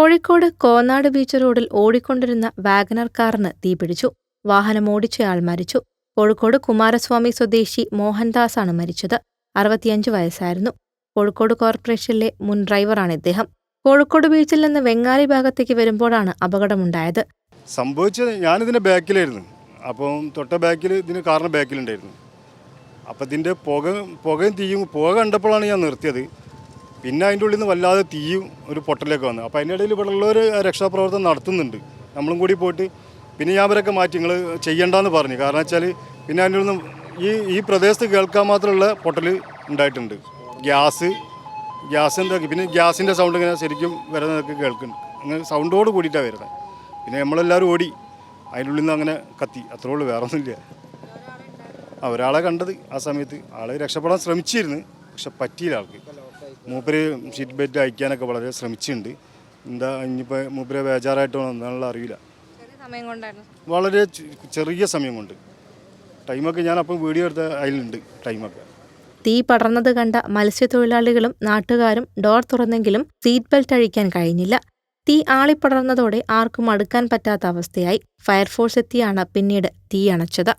Kozhikode Konnad beach റോഡിൽ ഓടിക്കൊണ്ടിരുന്ന വാഗനർ കാറിന് തീപിടിച്ചു വാഹനം ഓടിച്ചയാൾ മരിച്ചു. കോഴിക്കോട് കുമാരസ്വാമി സ്വദേശി മോഹൻദാസാണ് മരിച്ചത്. അറുപത്തിയഞ്ച് വയസ്സായിരുന്നു. കോഴിക്കോട് കോർപ്പറേഷനിലെ മുൻ ഡ്രൈവറാണ് ഇദ്ദേഹം. കോഴിക്കോട് ബീച്ചിൽ നിന്ന് വെങ്ങാലി ഭാഗത്തേക്ക് വരുമ്പോഴാണ് അപകടമുണ്ടായത്. സംഭവിച്ചത് ഞാനിതിന്റെ ബാക്കിലായിരുന്നു. അപ്പം തൊട്ട ബാക്കിൽ ഇതിന് കാറിന് ബാക്കിലുണ്ടായിരുന്നു. അപ്പം ഇതിന്റെ പുക പുകയും തീയും പുക കണ്ടപ്പോഴാണ് ഞാൻ നിർത്തിയത്. പിന്നെ അതിന്റെ ഉള്ളിൽ നിന്ന് വല്ലാതെ തീയും ഒരു പൊട്ടലേക്ക് വന്നു. അപ്പോൾ അതിന്റെ ഇടയിൽ ഇവിടെ ഉള്ളവർ രക്ഷാപ്രവർത്തനം നടത്തുന്നുണ്ട്. നമ്മളും കൂടി പോയിട്ട് പിന്നെ ഞാൻ അവരൊക്കെ മാറ്റി നിങ്ങൾ ചെയ്യണ്ടെന്ന് പറഞ്ഞു. കാരണം വെച്ചാൽ പിന്നെ അതിന്റെ ഉള്ളിൽ ഈ ഈ പ്രദേശത്ത് കേൾക്കാൻ മാത്രമുള്ള പൊട്ടൽ ഉണ്ടായിട്ടുണ്ട്. ഗ്യാസ് ഗ്യാസ് എന്താക്കി പിന്നെ ഗ്യാസിന്റെ സൗണ്ട് ഇങ്ങനെ ശരിക്കും വരുന്നതൊക്കെ കേൾക്കുന്നുണ്ട്. അങ്ങനെ സൗണ്ടോട് കൂടിയിട്ടാണ് വരുന്നത്. പിന്നെ നമ്മളെല്ലാവരും ഓടി. അതിന്റെ ഉള്ളിൽ നിന്ന് അങ്ങനെ കത്തി. അത്രേ ഉള്ളൂ വേറെ ഒന്നുമില്ല ആ ഒരാളെ കണ്ടത് ആ സമയത്ത് ആളെ രക്ഷപ്പെടാൻ ശ്രമിച്ചിരുന്നു. പക്ഷെ പറ്റിയില്ല ആൾക്ക്. മൂപ്പര് ഷീറ്റ് ബെൽറ്റ് അയക്കാനൊക്കെ വളരെ ശ്രമിച്ചിട്ടുണ്ട്. എന്താ ഇനിയിപ്പോൾ മൂപ്പര് ബേജാറായിട്ടോ എന്നുള്ള അറിയില്ല. ചെറിയ സമയം കൊണ്ടായിരുന്നു. വളരെ ചെറിയ സമയം കൊണ്ട്. ടൈമൊക്കെ ഞാൻ അപ്പം വീഡിയോ എടുത്ത അതിലുണ്ട് ടൈമൊക്കെ. തീ പടർന്നത് കണ്ട മത്സ്യത്തൊഴിലാളികളും നാട്ടുകാരും ഡോർ തുറന്നെങ്കിലും സീറ്റ് ബെൽറ്റ് അഴിക്കാൻ കഴിഞ്ഞില്ല. തീ ആളിപ്പടർന്നതോടെ ആർക്കും അടുക്കാൻ പറ്റാത്ത അവസ്ഥയായി. ഫയർഫോഴ്സ് എത്തിയാണ് പിന്നീട് തീ അണച്ചത്.